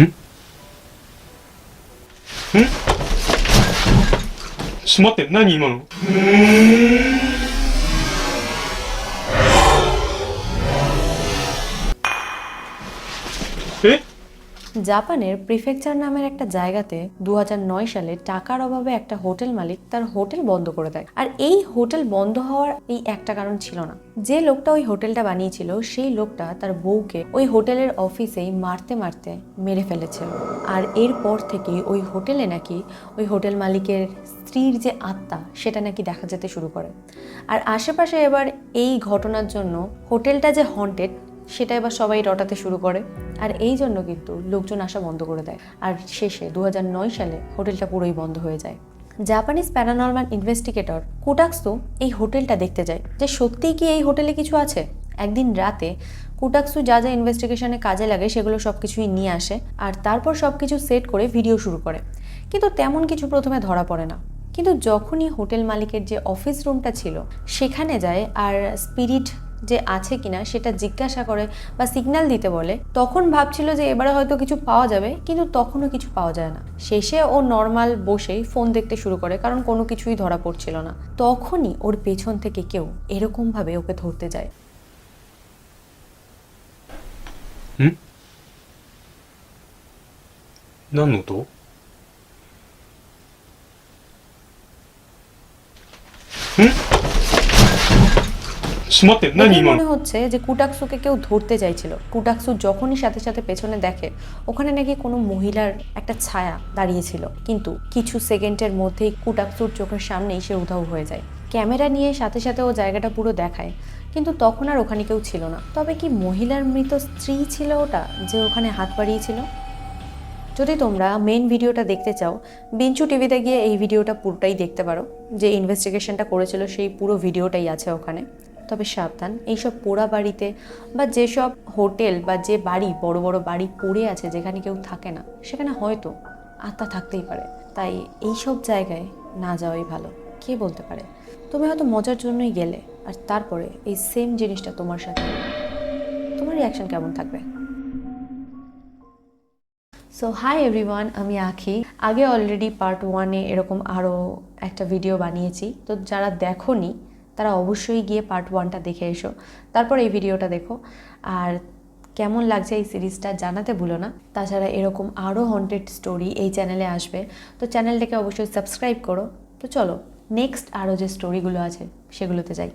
ん？ん？ちょっと待って、何今の？জাপানের prefecture নামের একটা জায়গাতে দু হাজার নয় সালে টাকার অভাবে একটা হোটেল মালিক তার হোটেল বন্ধ করে দেয়। আর এই হোটেল বন্ধ হওয়ার এই একটা কারণ ছিল না। যে লোকটা ওই হোটেলটা বানিয়েছিল, সেই লোকটা তার বউকে ওই হোটেলের অফিসেই মারতে মারতে মেরে ফেলেছিল আর এরপর থেকে ওই হোটেলে নাকি ওই হোটেল মালিকের স্ত্রীর যে আত্মা, সেটা নাকি দেখা যেতে শুরু করে। আর আশেপাশে এবার এই ঘটনার জন্য হোটেলটা যে হন্টেড সেটা এবার সবাই রটাতে শুরু করে। আর এই জন্য কিন্তু লোকজন আসা বন্ধ করে দেয়। আর শেষে দু হাজার নয় সালে হোটেলটা পুরোই বন্ধ হয়ে যায়। জাপানিজ প্যারানর্মাল ইনভেস্টিগেটর কুটাক্সু এই হোটেলটা দেখতে যায় যে সত্যিই কি এই হোটেলে কিছু আছে? একদিন রাতে কুটাক্সু যা যা ইনভেস্টিগেশনে কাজে লাগে সেগুলো সব কিছুই নিয়ে আসে আর তারপর সব কিছু সেট করে ভিডিও শুরু করে। কিন্তু তেমন কিছু প্রথমে ধরা পড়ে না। কিন্তু যখনই হোটেল মালিকের যে অফিস রুমটা ছিল, সেখানে যায় আর স্পিরিট যে আছে কিনা সেটা জিজ্ঞাসা করে বা সিগন্যাল দিতে বলে তখন ভাবছিল যে এবারে হয়তো কিছু পাওয়া যাবে কিন্তু তখনও কিছু পাওয়া যায় না শেষে ও নর্মাল বসেই ফোন দেখতে শুরু করে কারণ কোনো কিছুই ধরা পড়ছিল না তখনই ওর পেছন থেকে কেউ এরকমভাবে ওকে ধরতে যায় ん何の音ん смотрит на него. মনে হচ্ছে যে কুটাক্সুকে কেউ ধরতে চাইছিল। কুটাক্সু যখনই সাথে সাথে পেছনে দেখে ওখানে নাকি কোনো মহিলার একটা ছায়া দাঁড়িয়েছিল। কিন্তু কিছু সেকেন্ডের মধ্যেই কুটাক্সুর চোখের সামনেই সে উধাও হয়ে যায়। ক্যামেরা নিয়ে সাথে সাথে ও জায়গাটা পুরো দেখায়। কিন্তু তখন আর ওখানে কেউ ছিল না। তবে কি মহিলার মৃত স্ত্রী ছিল ওটা যে ওখানে হাত বাড়িয়েছিল? যদি তোমরা মেন ভিডিওটা দেখতে চাও বিঞ্চু টিভিতে গিয়ে এই ভিডিওটা পুরোটাই দেখতে পারো। যে ইনভেস্টিগেশনটা করেছিল সেই পুরো ভিডিওটাই আছে ওখানে। তবে সাবধান। এইসব পোড়া বাড়িতে বা যেসব হোটেল বা যে বাড়ি, বড় বড় বাড়ি পড়ে আছে যেখানে কেউ থাকে না, সেখানে হয়তো আত্মা থাকতেই পারে। তাই এইসব জায়গায় না যাওয়াই ভালো। কে বলতে পারে? তুমি হয়তো মজার জন্যই গেলে, আর তারপরে এই সেম জিনিসটা তোমার সাথে। তোমার রিয়াকশন কেমন থাকবে? সো হাই এভরিওয়ান আমি আখি। আগে অলরেডি পার্ট ওয়ানে এরকম আরও একটা ভিডিও বানিয়েছি। তো যারা দেখোনি তারা অবশ্যই গিয়ে পার্ট ওয়ানটা দেখে এসো। তারপর এই ভিডিওটা দেখো। আর কেমন লাগছে এই সিরিজটা জানাতে ভুলো না। তাছাড়া এরকম আরও হন্টেড স্টোরি এই চ্যানেলে আসবে। তো চ্যানেলটাকে অবশ্যই সাবস্ক্রাইব করো। তো চলো নেক্সট আরও যে স্টোরিগুলো আছে, সেগুলোতে যাই।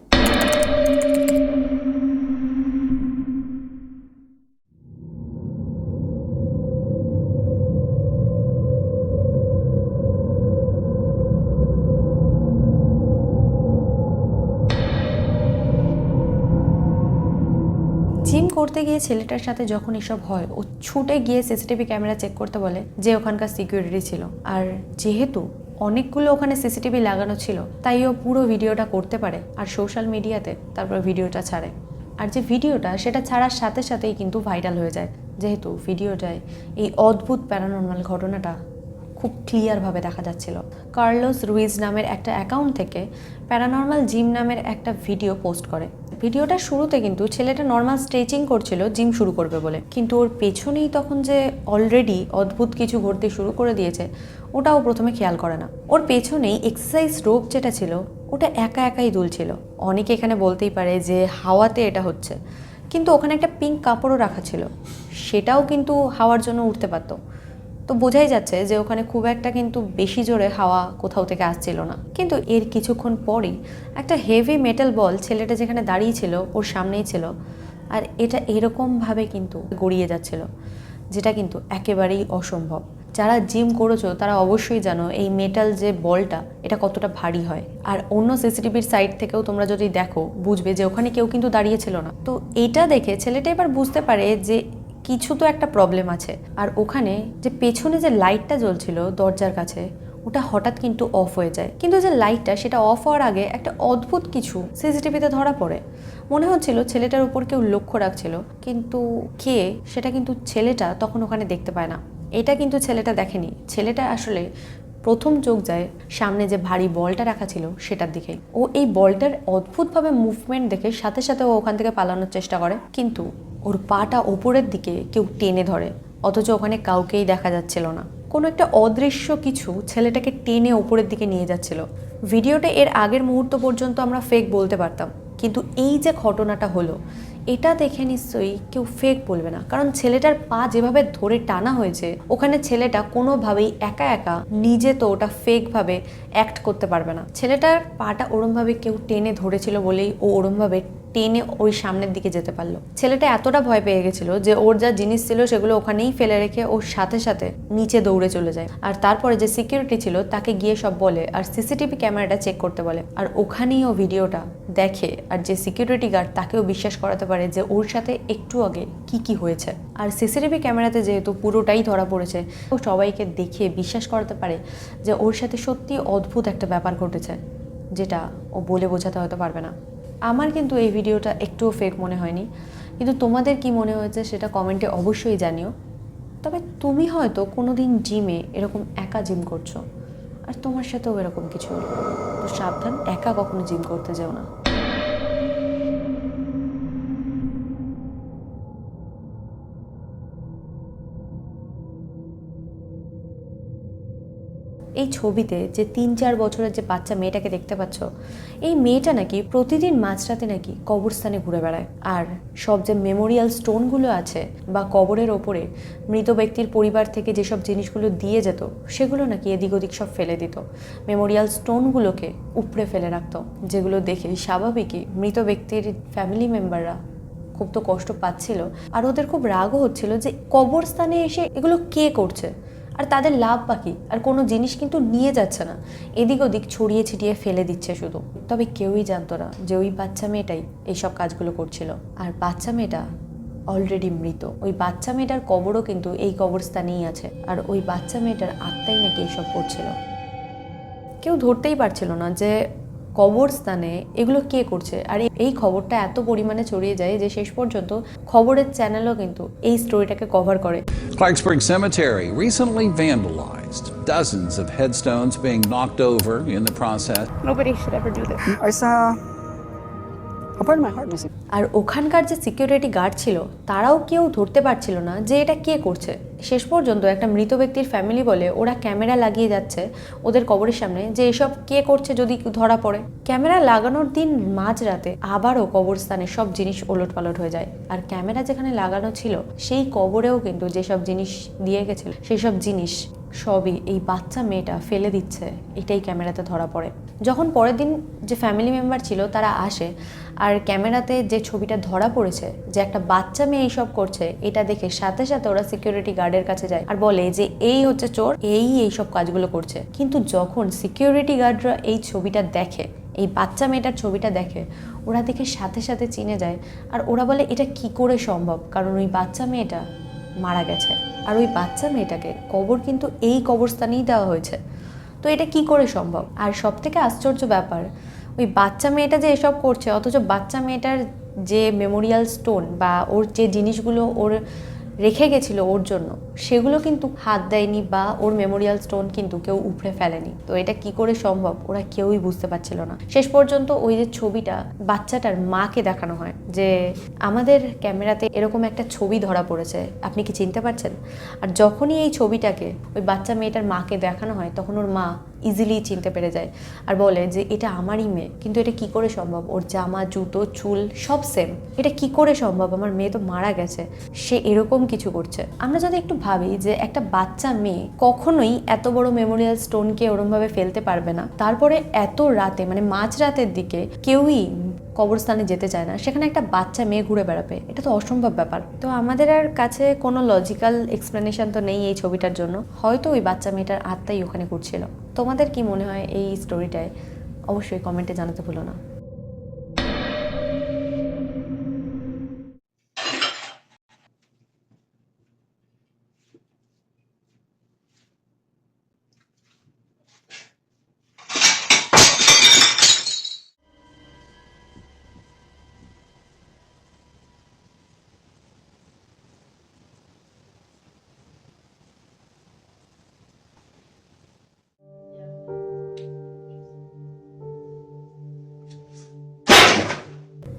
করতে গিয়ে ছেলেটার সাথে যখন এসব হয়, ও ছুটে গিয়ে সিসিটিভি ক্যামেরা চেক করতে বলে যে ওখানকার সিকিউরিটি ছিল। আর যেহেতু অনেকগুলো ওখানে সিসিটিভি লাগানো ছিল, তাই ও পুরো ভিডিওটা করতে পারে আর সোশ্যাল মিডিয়াতে তারপর ভিডিওটা ছাড়ে। আর যে ভিডিওটা, সেটা ছাড়ার সাথে সাথেই কিন্তু ভাইরাল হয়ে যায়। যেহেতু ভিডিওটায় এই অদ্ভুত প্যারানর্মাল ঘটনাটা খুব ক্লিয়ারভাবে দেখা যাচ্ছিল। কার্লোস রুইজ নামের একটা অ্যাকাউন্ট থেকে প্যারানর্মাল জিম নামের একটা ভিডিও পোস্ট করে। ভিডিওটা শুরুতে কিন্তু ছেলেটা নর্মাল স্ট্রেচিং করছিল জিম শুরু করবে বলে। কিন্তু ওর পেছনেই তখন যে অলরেডি অদ্ভুত কিছু ঘটতে শুরু করে দিয়েছে, ওটাও প্রথমে খেয়াল করে না। ওর পেছনেই এক্সারসাইজ রোগ যেটা ছিল, ওটা একা একাই দুলছিল। অনেকে এখানে বলতেই পারে যে হাওয়াতে এটা হচ্ছে। কিন্তু ওখানে একটা পিঙ্ক কাপড়ও রাখা ছিল। সেটাও কিন্তু হাওয়ার জন্য উঠতে পারতো। তো বোঝাই যাচ্ছে যে ওখানে খুব একটা কিন্তু বেশি জোরে হাওয়া কোথাও থেকে আসছিল না। কিন্তু এর কিছুক্ষণ পরেই একটা হেভি মেটাল বল ছেলেটা যেখানে দাঁড়িয়ে ছিল, ওর সামনেই ছিল আর এটা এরকমভাবে কিন্তু গড়িয়ে যাচ্ছিল, যেটা কিন্তু একেবারেই অসম্ভব। যারা জিম করেছ, তারা অবশ্যই জানো এই মেটাল যে বলটা এটা কতটা ভারী হয়। আর অন্য সিসিটিভির সাইড থেকেও তোমরা যদি দেখো, বুঝবে যে ওখানে কেউ কিন্তু দাঁড়িয়েছিল না। তো এটা দেখে ছেলেটা এবার বুঝতে পারে যে কিছু তো একটা প্রবলেম আছে। আর ওখানে যে পেছনে যে লাইটটা জ্বলছিল দরজার কাছে, ওটা হঠাৎ কিন্তু অফ হয়ে যায়। কিন্তু যে লাইটটা সেটা অফ হওয়ার আগে একটা অদ্ভুত কিছু সিসিটিভিতে ধরা পড়ে। মনে হচ্ছিল ছেলেটার উপর কেউ লক্ষ্য রাখছিল, কিন্তু কে সেটা কিন্তু ছেলেটা তখন ওখানে দেখতে পায় না। এটা কিন্তু ছেলেটা দেখেনি। ছেলেটা আসলে প্রথম চোখ যায় সামনে যে ভারী বলটা রাখা ছিল সেটার দিকে। ও এই বলটার অদ্ভুতভাবে মুভমেন্ট দেখে সাথে সাথে ও ওখান থেকে পালানোর চেষ্টা করে। কিন্তু ওর পাটা ওপরের দিকে কেউ টেনে ধরে, অথচ ওখানে কাউকেই দেখা যাচ্ছিল না। কোনো একটা অদৃশ্য কিছু ছেলেটাকে টেনে ওপরের দিকে নিয়ে যাচ্ছিল। ভিডিওটা এর আগের মুহূর্ত পর্যন্ত আমরা ফেক বলতে পারতাম, কিন্তু এই যে ঘটনাটা হলো, এটা দেখে নিশ্চয়ই কেউ ফেক বলবে না। কারণ ছেলেটার পা যেভাবে ধরে টানা হয়েছে, ওখানে ছেলেটা কোনোভাবেই একা একা নিজে তো ওটা ফেকভাবে অ্যাক্ট করতে পারবে না। ছেলেটার পাটা ওরমভাবে কেউ টেনে ধরেছিল বলেই ও ওরমভাবে টেনে ওই সামনের দিকে যেতে পারল। ছেলেটা এতটা ভয় পেয়ে গেছিল যে ওর যা জিনিস ছিল সেগুলো ওখানেই ফেলে রেখে ওর সাথে সাথে নিচে দৌড়ে চলে যায়। আর তারপরে যে সিকিউরিটি ছিল তাকে গিয়ে সব বলে আর সিসিটিভি ক্যামেরাটা চেক করতে বলে। আর ওখানেই ও ভিডিওটা দেখে আর যে সিকিউরিটি গার্ড তাকেও বিশ্বাস করাতে পারে যে ওর সাথে একটু আগে কি কি হয়েছে। আর সিসিটিভি ক্যামেরাতে যেহেতু পুরোটাই ধরা পড়েছে, ও সবাইকে দেখে বিশ্বাস করাতে পারে যে ওর সাথে সত্যি অদ্ভুত একটা ব্যাপার ঘটেছে, যেটা ও বলে বোঝাতে হয়তো পারবে না। আমার কিন্তু এই ভিডিওটা একটুও ফেক মনে হয়নি। কিন্তু তোমাদের কি মনে হয়েছে সেটা কমেন্টে অবশ্যই জানিও। তবে তুমি হয়তো কোনো দিন জিমে এরকম একা জিম করছ। আর তোমার সাথেও এরকম কিছু হলো তো সাবধান, একা কখনো জিম করতে যাও না। এই ছবিতে যে তিন চার বছরের যে বাচ্চা মেয়েটাকে দেখতে পাচ্ছ, এই মেয়েটা নাকি প্রতিদিন মাঝরাতে নাকি কবরস্থানে ঘুরে বেড়ায়। আর সব যে মেমোরিয়াল স্টোনগুলো আছে বা কবরের ওপরে মৃত ব্যক্তির পরিবার থেকে যেসব জিনিসগুলো দিয়ে যেত, সেগুলো নাকি এদিক ওদিক সব ফেলে দিত। মেমোরিয়াল স্টোনগুলোকে উপড়ে ফেলে রাখত, যেগুলো দেখে স্বাভাবিকই মৃত ব্যক্তির ফ্যামিলি মেম্বাররা খুব তো কষ্ট পাচ্ছিল। আর ওদের খুব রাগও হচ্ছিল যে কবরস্থানে এসে এগুলো কে করছে? আর তাদের লাভ বাকি, আর কোনো জিনিস কিন্তু নিয়ে যাচ্ছে না। এদিক ওদিক ছড়িয়ে ছিটিয়ে ফেলে দিচ্ছে শুধু। তবে কেউই জানতো না যে ওই বাচ্চা মেয়েটাই এইসব কাজগুলো করছিল। আর বাচ্চা মেয়েটা অলরেডি মৃত। ওই বাচ্চা মেয়েটার কবরও কিন্তু এই কবরস্থানেই আছে। আর ওই বাচ্চা মেয়েটার আত্মাই নাকি এইসব করছিল। কেউ ধরতেই পারছিল না যে কবরস্থানে এগুলো কে করছে আর এই- খবরটা এত পরিমাণে ছড়িয়ে যায় যে শেষ পর্যন্ত খবরের চ্যানেলও কিন্তু এই স্টোরিটাকে কভার করে Clarksburg Cemetery recently vandalized. Dozens of headstones being knocked over in the process. Nobody should ever do this. I saw আর ওখানকার যে সিকিউরিটি গার্ড ছিল, তারাও কেউ ধরতে পারছিল না যে এটা কে করছে। শেষ পর্যন্ত একটা মৃত ব্যক্তির ফ্যামিলি বলে ওরা ক্যামেরা লাগিয়ে যাচ্ছে ওদের কবরের সামনে যে এসব কে করছে যদি ধরা পড়ে। ক্যামেরা লাগানোর দিন মাঝরাতে আবারও কবরস্থানে সব জিনিস ওলট পালট হয়ে যায়। আর ক্যামেরা যেখানে লাগানো ছিল, সেই কবরেও কিন্তু যেসব জিনিস দিয়ে গেছিল সেই সব জিনিস সবই এই বাচ্চা মেয়েটা ফেলে দিচ্ছে, এটাই ক্যামেরাতে ধরা পড়ে। যখন পরের দিন যে ফ্যামিলি মেম্বার ছিল, তারা আসে, আর ক্যামেরাতে যে ছবিটা ধরা পড়েছে, যে একটা বাচ্চা মেয়ে এইসব করছে, এটা দেখে সাথে সাথে ওরা সিকিউরিটি গার্ডের কাছে যায় আর বলে যে, এই হচ্ছে চোর, এই এইসব কাজগুলো করছে। কিন্তু যখন সিকিউরিটি গার্ডরা এই ছবিটা দেখে, এই বাচ্চা মেয়েটার ছবিটা দেখে, ওরা দেখে সাথে সাথে চিনে যায়, আর ওরা বলে, এটা কি করে সম্ভব? কারণ ওই বাচ্চা মেয়েটা মারা গেছে। আর ওই বাচ্চা মেয়েটাকে কবর কিন্তু এই কবরস্থানেই দেওয়া হয়েছে। তো এটা কি করে সম্ভব? আর সব থেকে আশ্চর্য ব্যাপার, ওই বাচ্চা মেয়েটা যে এসব করছে, অথচ বাচ্চা মেয়েটার যে মেমোরিয়াল স্টোন বা ওর যে জিনিসগুলো ওর রেখে গেছিল ওর জন্য, সেগুলো কিন্তু হাত দেয়নি বা ওর মেমোরিয়াল স্টোন কিন্তু কেউ উপড়ে ফেলেনি। তো এটা কি করে সম্ভব? ওরা কেউই বুঝতে পারছিল না। শেষ পর্যন্ত ওই যে ছবিটা বাচ্চাটার মাকে দেখানো হয় যে, আমাদের ক্যামেরাতে এরকম একটা ছবি ধরা পড়েছে, আপনি কি চিনতে পারছেন? আর যখনই এই ছবিটাকে ওই বাচ্চা মেয়েটার মাকে দেখানো হয়, তখন ওর মা ইজিলি চিনতে পেরে যায়। আর বলে যে, এটা আমারই মেয়ে, কিন্তু এটা কি করে সম্ভব? ওর জামা, জুতো, চুল সব সেম এটা কি করে সম্ভব? আমার মেয়ে তো মারা গেছে। সে এরকম কিছু করছে। আমরা যদি একটু ভাবি যে, একটা বাচ্চা মেয়ে কখনোই এত বড় মেমোরিয়াল স্টোনকে ওরমভাবে ফেলতে পারবে না। তারপরে এত রাতে মানে মাঝ রাতের দিকে কেউই কবরস্থানে যেতে চায় না। সেখানে একটা বাচ্চা মেয়ে ঘুরে বেড়াবে। এটা তো অসম্ভব ব্যাপার। তো আমাদের আর কাছে কোনো লজিক্যাল এক্সপ্লেনেশন তো নেই এই ছবিটার জন্য। হয়তো ওই বাচ্চা মেয়েটার আত্মাই ওখানে ঘুরছিল। তোমাদের কি মনে হয় এই স্টোরিটায় অবশ্যই কমেন্টে জানাতে ভুলো না।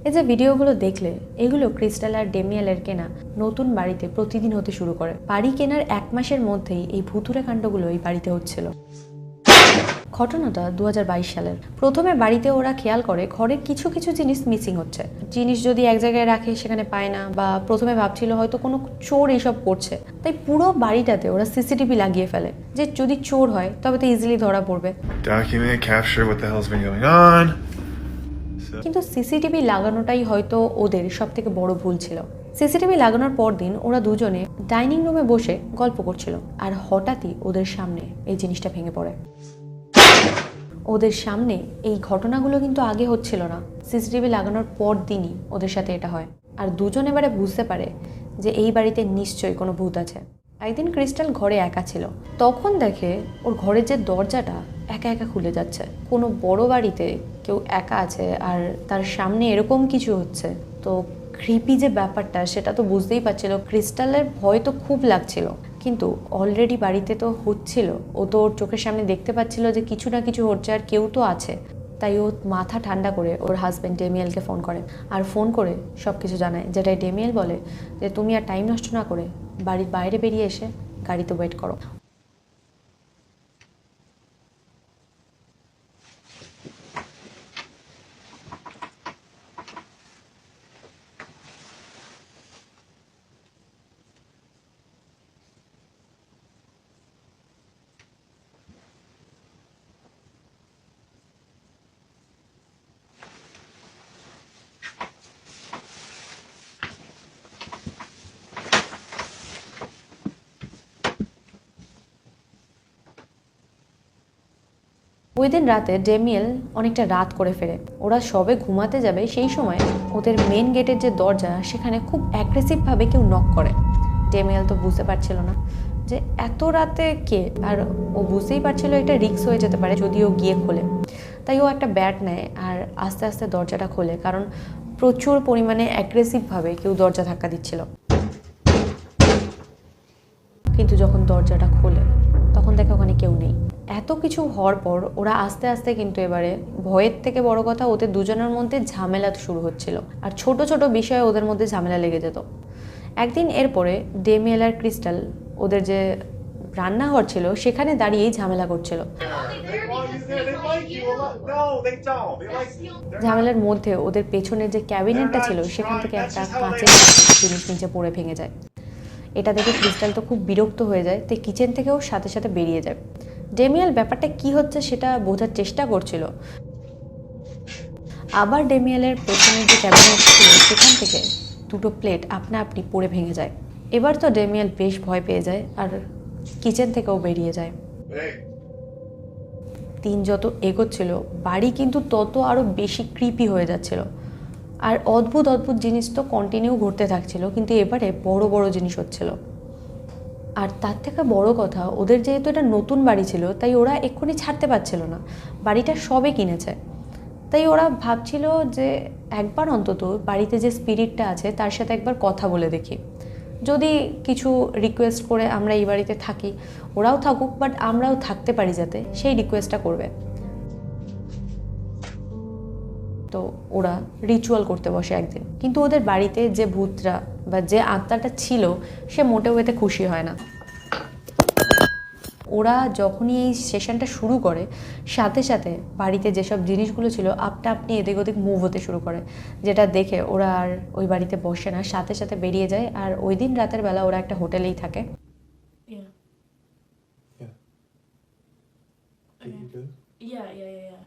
এই যে ভিডিওগুলো দেখলে, এগুলো ক্রিস্টাল আর ডেমিয়ালের কেনা নতুন বাড়িতে প্রতিদিন হতে শুরু করে। বাড়ি কেনার এক মাসের মধ্যেই এই ভুতুরে কাণ্ডগুলো এই বাড়িতে হচ্ছিল। ঘটনাটা দুহাজার বাইশ সালের। প্রথমে বাড়িতে ওরা খেয়াল করে ঘরের কিছু কিছু জিনিস মিসিং হচ্ছে। জিনিস যদি এক জায়গায় রাখে, সেখানে পায় না বা প্রথমে ভাবছিল হয়তো কোনো চোর এইসব করছে। তাই পুরো বাড়িটাতে ওরা সিসিটিভি লাগিয়ে ফেলে যে যদি চোর হয়, তবে তো ইজিলি ধরা পড়বে। কিন্তু সিসিটিভি লাগানোটাই হয়তো ওদের সব থেকে বড় ভুল ছিল। সিসিটিভি লাগানোর পর দিন ওরা দুজনে ডাইনিং রুমে বসে গল্প করছিল, আর হঠাৎই ওদের সামনে এই জিনিসটা ভেঙে পড়ে। ওদের সামনে এই ঘটনাগুলো কিন্তু আগে হচ্ছিল না। সিসিটিভি লাগানোর পর দিনই ওদের সাথে এটা হয়। আর দুজন এবারে বুঝতে পারে যে এই বাড়িতে নিশ্চয়ই কোনো ভূত আছে। একদিন ক্রিস্টাল ঘরে একা ছিল। তখন দেখে ওর ঘরের যে দরজাটা একা একা খুলে যাচ্ছে। কোনো বড় বাড়িতে কেউ একা আছে আর তার সামনে এরকম কিছু হচ্ছে। তো ক্রিপি যে ব্যাপারটা, সেটা তো বুঝতেই পারছিল। ক্রিস্টালের ভয় তো খুব লাগছিল। কিন্তু অলরেডি বাড়িতে তো হচ্ছিল। ও তো ওর চোখের সামনে দেখতে পাচ্ছিল যে কিছু না কিছু হচ্ছে আর কেউ তো আছে। তাই ও মাথা ঠান্ডা করে ওর হাজব্যান্ড ডেমিয়েলকে ফোন করে। আর ফোন করে সব কিছু জানায়। যেটাই ডেমিয়েল বলে যে, তুমি আর টাইম নষ্ট না করে বাড়ির বাইরে বেরিয়ে এসে গাড়িতে ওয়েট করো। ওই দিন রাতে ডেমিয়েল অনেকটা রাত করে ফেরে। ওরা সবে ঘুমাতে যাবে সেই সময় ওদের মেন গেটের যে দরজা, সেখানে খুব অ্যাগ্রেসিভভাবে কেউ নক করে। ডেমিয়েল তো বুঝতে পারছিল না যে এত রাতে কে? আর ও বুঝতেই পারছিল এটা রিক্স হয়ে যেতে পারে যদি ও গিয়ে খোলে। তাই ও একটা ব্যাট নেয় আর আস্তে আস্তে দরজাটা খোলে, কারণ প্রচুর পরিমাণে অ্যাগ্রেসিভভাবে কেউ দরজা ধাক্কা দিচ্ছিল। কিন্তু যখন দরজাটা খোলে দেখে ওখানে কেউ নেই। এত কিছু হওয়ার পর ওরা আস্তে আস্তে কিন্তু এবারে ভয়ের থেকে বড় কথা ওদের দুজনের মধ্যে ঝামেলা শুরু হচ্ছিল। আর ছোট ছোট বিষয়ে ওদের মধ্যে ঝামেলা লেগে যেত। একদিন এরপরে ডেমিয়েল আর ক্রিস্টাল ওদের যে রান্নাঘর ছিল, সেখানে দাঁড়িয়েই ঝামেলা করছিল। ঝামেলার মধ্যে ওদের পেছনের যে ক্যাবিনেটটা ছিল, সেখান থেকে একটা কাঁচের জিনিস নিচে পড়ে ভেঙে যায়। এটা দেখে ক্রিস্টাল তো খুব বিরক্ত হয়ে যায়। তাই কিচেন থেকেও সাথে সাথে বেরিয়ে যায়। ডেমিয়াল ব্যাপারটা কি হচ্ছে সেটা বোঝার চেষ্টা করছিল। আবার ডেমিয়ালের পেছনের যে ক্যাবিনেট ছিল সেখান থেকে দুটো প্লেট আপনা আপনি পড়ে ভেঙে যায়। এবার তো ডেমিয়াল বেশ ভয় পেয়ে যায় আর কিচেন থেকেও বেরিয়ে যায়। দিন যত এগোচ্ছিল বাড়ি কিন্তু তত আরও বেশি ক্রিপি হয়ে যাচ্ছিল। আর অদ্ভুত অদ্ভুত জিনিস তো কন্টিনিউ ঘটতে থাকছিল, কিন্তু এবারে বড় বড় জিনিস হচ্ছিল। আর তার থেকে বড় কথা, ওদের যেহেতু এটা নতুন বাড়ি ছিল, তাই ওরা এক্ষুনি ছাড়তে পারছিল না। বাড়িটা সবে কিনেছে। তাই ওরা ভাবছিল যে একবার অন্তত বাড়িতে যে স্পিরিটটা আছে, তার সাথে একবার কথা বলে দেখি। যদি কিছু রিকোয়েস্ট করে আমরা এই বাড়িতে থাকি, ওরাও থাকুক বাট আমরাও থাকতে পারি যাতে, সেই রিকোয়েস্টটা করবে। তো ওরা রিচুয়াল করতে বসে একদিন। কিন্তু ওদের বাড়িতে যে ভূতরা বা যে আত্মাটা ছিল সে মোটেও এতে খুশি হয় না। ওরা যখনই এই সেশনটা শুরু করে সাথে সাথে বাড়িতে যেসব জিনিসগুলো ছিল আপনা আপনি এদিক ওদিক মুভ হতে শুরু করে। যেটা দেখে ওরা আর ওই বাড়িতে বসে না সাথে সাথে বেরিয়ে যায়। আর ওই দিন রাতের বেলা ওরা একটা হোটেলেই থাকে? Yeah, yeah, yeah, yeah.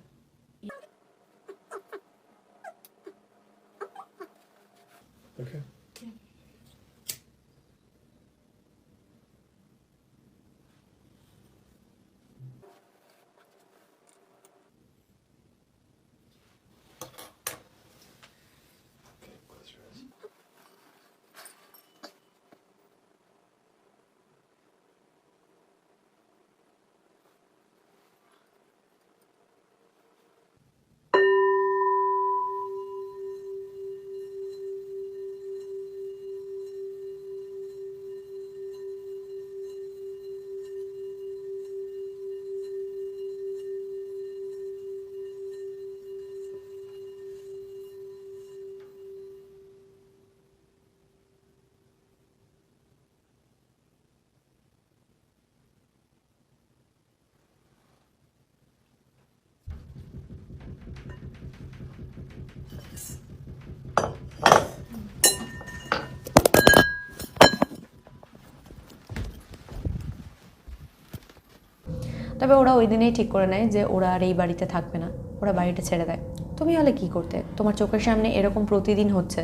তবে ওরা ওই দিনেই ঠিক করে নেয় যে ওরা আর এই বাড়িতে থাকবে না, ওরা বাড়িটা ছেড়ে দেয়। তুমি হলে কি করতে? তোমার চোখের সামনে এরকম প্রতিদিন হচ্ছে।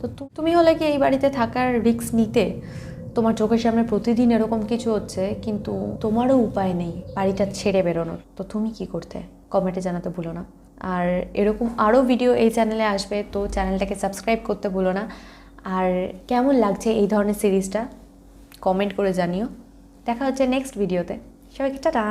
তো তুমি হলে কি এই বাড়িতে থাকার রিস্ক নিতে? তোমার চোখের সামনে প্রতিদিন এরকম কিছু হচ্ছে, কিন্তু তোমারও উপায় নেই বাড়িটা ছেড়ে বেরোনোর। তো তুমি কি করতে? কমেন্টে জানাতে ভুলো না। আর এরকম আরও ভিডিও এই চ্যানেলে আসবে, তো চ্যানেলটাকে সাবস্ক্রাইব করতে ভুলো না। আর কেমন লাগছে এই ধরনের সিরিজটা? কমেন্ট করে জানিও। দেখা হচ্ছে নেক্সট ভিডিওতে। সবাইকে টাটা